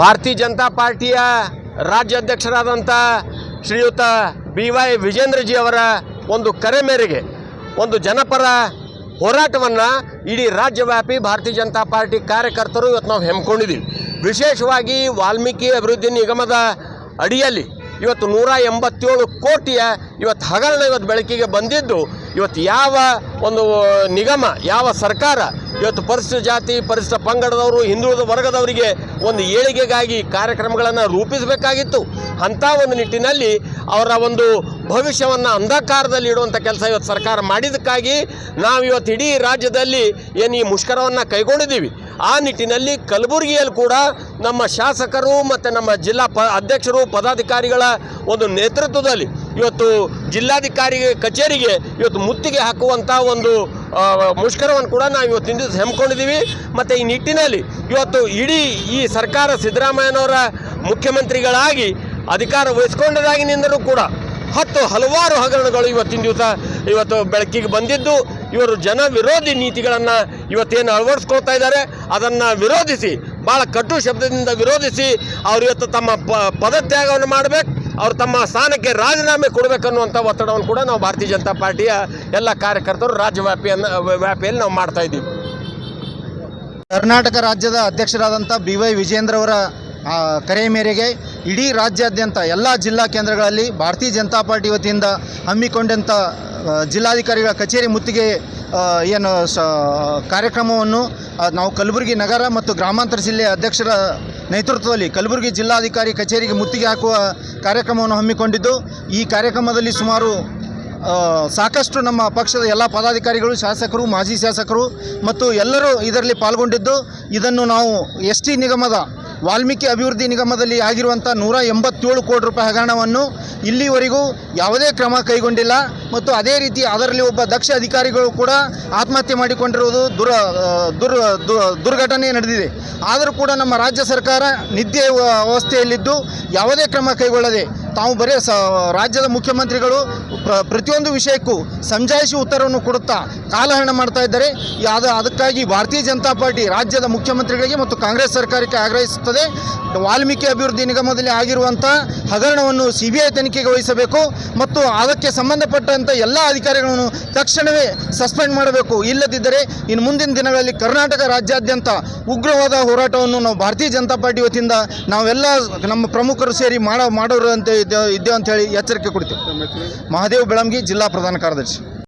ಭಾರತೀಯ ಜನತಾ ಪಾರ್ಟಿಯ ರಾಜ್ಯಾಧ್ಯಕ್ಷರಾದಂಥ ಶ್ರೀಯುತ ಬಿ ವೈ ವಿಜೇಂದ್ರಜಿ ಅವರ ಒಂದು ಕರೆ ಮೇರೆಗೆ ಒಂದು ಜನಪರ ಹೋರಾಟವನ್ನು ಇಡೀ ರಾಜ್ಯವ್ಯಾಪಿ ಭಾರತೀಯ ಜನತಾ ಪಾರ್ಟಿ ಕಾರ್ಯಕರ್ತರು ಇವತ್ತು ನಾವು ಹೆಮ್ಮಿಕೊಂಡಿದ್ದೀವಿ ವಿಶೇಷವಾಗಿ ವಾಲ್ಮೀಕಿ ಅಭಿವೃದ್ಧಿ ನಿಗಮದ ಅಡಿಯಲ್ಲಿ ಇವತ್ತು ನೂರ ಎಂಬತ್ತೇಳು ಕೋಟಿಯ ಇವತ್ತು ಹಗರಣ ಇವತ್ತು ಬೆಳಕಿಗೆ ಬಂದಿದ್ದು, ಇವತ್ತು ಯಾವ ಒಂದು ನಿಗಮ, ಯಾವ ಸರ್ಕಾರ ಇವತ್ತು ಪರಿಶಿಷ್ಟ ಜಾತಿ, ಪರಿಶಿಷ್ಟ ಪಂಗಡದವರು, ಹಿಂದುಳಿದ ವರ್ಗದವರಿಗೆ ಒಂದು ಏಳಿಗೆಗಾಗಿ ಕಾರ್ಯಕ್ರಮಗಳನ್ನು ರೂಪಿಸಬೇಕಾಗಿತ್ತು. ಅಂಥ ಒಂದು ನಿಟ್ಟಿನಲ್ಲಿ ಅವರ ಒಂದು ಭವಿಷ್ಯವನ್ನು ಅಂಧಕಾರದಲ್ಲಿ ಇಡುವಂಥ ಕೆಲಸ ಇವತ್ತು ಸರ್ಕಾರ ಮಾಡಿದ್ದಕ್ಕಾಗಿ ನಾವು ಇವತ್ತು ಇಡೀ ರಾಜ್ಯದಲ್ಲಿ ಏನು ಈ ಮುಷ್ಕರವನ್ನು ಕೈಗೊಂಡಿದ್ದೀವಿ. ಆ ನಿಟ್ಟಿನಲ್ಲಿ ಕಲಬುರಗಿಯಲ್ಲಿ ಕೂಡ ನಮ್ಮ ಶಾಸಕರು ಮತ್ತು ನಮ್ಮ ಜಿಲ್ಲಾ ಪ ಅಧ್ಯಕ್ಷರು, ಪದಾಧಿಕಾರಿಗಳ ಒಂದು ನೇತೃತ್ವದಲ್ಲಿ ಇವತ್ತು ಜಿಲ್ಲಾಧಿಕಾರಿ ಕಚೇರಿಗೆ ಇವತ್ತು ಮುತ್ತಿಗೆ ಹಾಕುವಂಥ ಒಂದು ಮುಷ್ಕರವನ್ನು ಕೂಡ ನಾವು ಇವತ್ತು ದಿವಸ ಹೆಮ್ಮಿಕೊಂಡಿದ್ದೀವಿ ಮತ್ತು ಈ ನಿಟ್ಟಿನಲ್ಲಿ ಇವತ್ತು ಇಡೀ ಈ ಸರ್ಕಾರ ಸಿದ್ದರಾಮಯ್ಯನವರ ಮುಖ್ಯಮಂತ್ರಿಗಳಾಗಿ ಅಧಿಕಾರ ವಹಿಸ್ಕೊಂಡದಾಗಿನಿಂದಲೂ ಕೂಡ ಹತ್ತು ಹಲವಾರು ಹಗರಣಗಳು ಇವತ್ತಿನ ದಿವಸ ಇವತ್ತು ಬೆಳಕಿಗೆ ಬಂದಿದ್ದು. ಇವರು ಜನ ವಿರೋಧಿ ನೀತಿಗಳನ್ನು ಇವತ್ತೇನು ಅಳವಡಿಸ್ಕೊಳ್ತಾ ಇದ್ದಾರೆ, ಅದನ್ನು ವಿರೋಧಿಸಿ ಭಾಳ ಕಟು ಶಬ್ದದಿಂದ ವಿರೋಧಿಸಿ ಅವರು ಇವತ್ತು ತಮ್ಮ ಪದತ್ಯಾಗವನ್ನು ಮಾಡಬೇಕು, ಅವರು ತಮ್ಮ ಸ್ಥಾನಕ್ಕೆ ರಾಜೀನಾಮೆ ಕೊಡಬೇಕನ್ನುವಂಥ ಒತ್ತಡವನ್ನು ಕೂಡ ನಾವು ಭಾರತೀಯ ಜನತಾ ಪಾರ್ಟಿಯ ಎಲ್ಲ ಕಾರ್ಯಕರ್ತರು ರಾಜ್ಯವ್ಯಾಪಿಯನ್ನು, ವ್ಯಾಪಿಯಲ್ಲಿ ನಾವು ಮಾಡ್ತಾ ಇದ್ದೀವಿ. ಕರ್ನಾಟಕ ರಾಜ್ಯದ ಅಧ್ಯಕ್ಷರಾದಂಥ ಬಿ ವೈ ವಿಜೇಂದ್ರ ಅವರ ಕರೆ ಮೇರೆಗೆ ಇಡೀ ರಾಜ್ಯಾದ್ಯಂತ ಎಲ್ಲ ಜಿಲ್ಲಾ ಕೇಂದ್ರಗಳಲ್ಲಿ ಭಾರತೀಯ ಜನತಾ ಪಾರ್ಟಿ ವತಿಯಿಂದ ಹಮ್ಮಿಕೊಂಡಂಥ ಜಿಲ್ಲಾಧಿಕಾರಿಗಳ ಕಚೇರಿ ಮುತ್ತಿಗೆ ಏನು ಸ, ಕಾರ್ಯಕ್ರಮವನ್ನು ನಾವು ಕಲಬುರಗಿ ನಗರ ಮತ್ತು ಗ್ರಾಮಾಂತರ ಜಿಲ್ಲೆಯ ಅಧ್ಯಕ್ಷರ ನೇತೃತ್ವದಲ್ಲಿ ಕಲಬುರಗಿ ಜಿಲ್ಲಾಧಿಕಾರಿ ಕಚೇರಿಗೆ ಮುತ್ತಿಗೆ ಹಾಕುವ ಕಾರ್ಯಕ್ರಮವನ್ನು ಹಮ್ಮಿಕೊಂಡಿದ್ದು, ಈ ಕಾರ್ಯಕ್ರಮದಲ್ಲಿ ಸುಮಾರು ಸಾಕಷ್ಟು ನಮ್ಮ ಪಕ್ಷದ ಎಲ್ಲ ಪದಾಧಿಕಾರಿಗಳು, ಶಾಸಕರು, ಮಾಜಿ ಶಾಸಕರು ಮತ್ತು ಎಲ್ಲರೂ ಇದರಲ್ಲಿ ಪಾಲ್ಗೊಂಡಿದ್ದು, ಇದನ್ನು ನಾವು ಎಸ್ ಟಿ ನಿಗಮದ ವಾಲ್ಮೀಕಿ ಅಭಿವೃದ್ಧಿ ನಿಗಮದಲ್ಲಿ ಆಗಿರುವಂಥ ನೂರ ಎಂಬತ್ತೇಳು ಕೋಟಿ ರೂಪಾಯಿ ಹಗರಣವನ್ನು ಇಲ್ಲಿವರೆಗೂ ಯಾವುದೇ ಕ್ರಮ ಕೈಗೊಂಡಿಲ್ಲ. ಮತ್ತು ಅದೇ ರೀತಿ ಅದರಲ್ಲಿ ಒಬ್ಬ ದಕ್ಷ ಅಧಿಕಾರಿಗಳು ಕೂಡ ಆತ್ಮಹತ್ಯೆ ಮಾಡಿಕೊಂಡಿರುವುದು ದುರ ದುರ್ ದುರ್ಘಟನೆ ನಡೆದಿದೆ. ಆದರೂ ಕೂಡ ನಮ್ಮ ರಾಜ್ಯ ಸರ್ಕಾರ ನಿದ್ದೆ ಅವಸ್ಥೆಯಲ್ಲಿದ್ದು ಯಾವುದೇ ಕ್ರಮ ಕೈಗೊಳ್ಳದೆ ತಾವು ಬರೀ ರಾಜ್ಯದ ಮುಖ್ಯಮಂತ್ರಿಗಳು ಪ್ರತಿಯೊಂದು ವಿಷಯಕ್ಕೂ ಸಮಜಾಯಿಷಿ ಉತ್ತರವನ್ನು ಕೊಡುತ್ತಾ ಕಾಲಹರಣ ಮಾಡ್ತಾ ಇದ್ದಾರೆ. ಅದು ಅದಕ್ಕಾಗಿ ಭಾರತೀಯ ಜನತಾ ಪಾರ್ಟಿ ರಾಜ್ಯದ ಮುಖ್ಯಮಂತ್ರಿಗಳಿಗೆ ಮತ್ತು ಕಾಂಗ್ರೆಸ್ ಸರ್ಕಾರಕ್ಕೆ ಆಗ್ರಹಿಸುತ್ತದೆ. ವಾಲ್ಮೀಕಿ ಅಭಿವೃದ್ಧಿ ನಿಗಮದಲ್ಲಿ ಆಗಿರುವಂಥ ಹಗರಣವನ್ನು ಸಿ ಬಿ ಐ ತನಿಖೆಗೆ ವಹಿಸಬೇಕು ಮತ್ತು ಅದಕ್ಕೆ ಸಂಬಂಧಪಟ್ಟಂಥ ಎಲ್ಲ ಅಧಿಕಾರಿಗಳನ್ನು ತಕ್ಷಣವೇ ಸಸ್ಪೆಂಡ್ ಮಾಡಬೇಕು. ಇಲ್ಲದಿದ್ದರೆ ಇನ್ನು ಮುಂದಿನ ದಿನಗಳಲ್ಲಿ ಕರ್ನಾಟಕ ರಾಜ್ಯಾದ್ಯಂತ ಉಗ್ರವಾದ ಹೋರಾಟವನ್ನು ನಾವು ಭಾರತೀಯ ಜನತಾ ಪಾರ್ಟಿ ವತಿಯಿಂದ ನಾವೆಲ್ಲ ನಮ್ಮ ಪ್ರಮುಖರು ಸೇರಿ ಮಾಡೋ ಮಾಡೋರು ಅಂತ ಇದ್ದೇವೆ ಅಂತ ಹೇಳಿ ಎಚ್ಚರಿಕೆ ಕೊಡ್ತೀವಿ. ಮಹಾದೇವ್ ಬೆಳಂಗಿ ಜಿಲ್ಲಾ ಪ್ರಧಾನ ಕಾರ್ಯದರ್ಶಿ